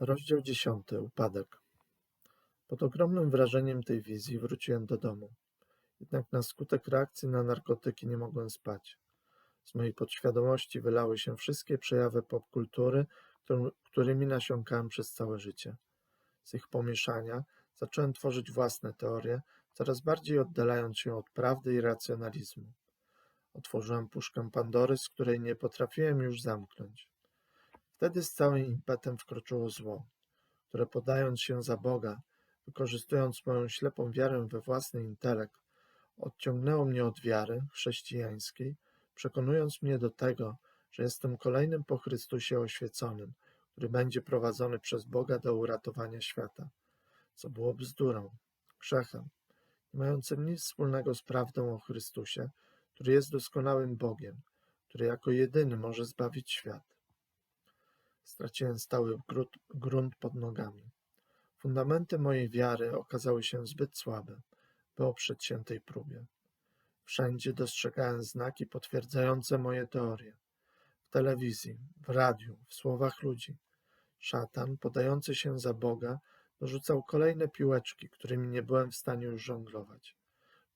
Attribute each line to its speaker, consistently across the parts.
Speaker 1: Rozdział dziesiąty. Upadek. Pod ogromnym wrażeniem tej wizji wróciłem do domu. Jednak na skutek reakcji na narkotyki nie mogłem spać. Z mojej podświadomości wylały się wszystkie przejawy popkultury, którymi nasiąkałem przez całe życie. Z ich pomieszania zacząłem tworzyć własne teorie, coraz bardziej oddalając się od prawdy i racjonalizmu. Otworzyłem puszkę Pandory, z której nie potrafiłem już zamknąć. Wtedy z całym impetem wkroczyło zło, które podając się za Boga, wykorzystując moją ślepą wiarę we własny intelekt, odciągnęło mnie od wiary chrześcijańskiej, przekonując mnie do tego, że jestem kolejnym po Chrystusie oświeconym, który będzie prowadzony przez Boga do uratowania świata, co było bzdurą, grzechem, nie mającym nic wspólnego z prawdą o Chrystusie, który jest doskonałym Bogiem, który jako jedyny może zbawić świat. Straciłem stały grunt, pod nogami. Fundamenty mojej wiary okazały się zbyt słabe, by oprzeć się tej próbie. Wszędzie dostrzegałem znaki potwierdzające moje teorie. W telewizji, w radiu, w słowach ludzi. Szatan, podający się za Boga, dorzucał kolejne piłeczki, którymi nie byłem w stanie już żonglować.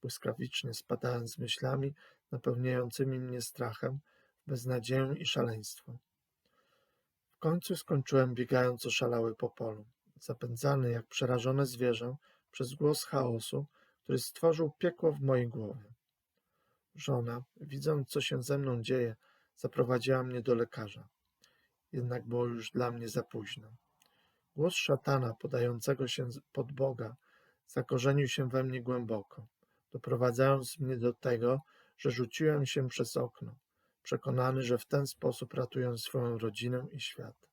Speaker 1: Błyskawicznie spadałem z myślami napełniającymi mnie strachem, beznadzieją i szaleństwo. W końcu skończyłem biegając oszalały po polu, zapędzany jak przerażone zwierzę przez głos chaosu, który stworzył piekło w mojej głowie. Żona, widząc co się ze mną dzieje, zaprowadziła mnie do lekarza. Jednak było już dla mnie za późno. Głos szatana podającego się pod Boga zakorzenił się we mnie głęboko, doprowadzając mnie do tego, że rzuciłem się przez okno, przekonany, że w ten sposób ratuję swoją rodzinę i świat.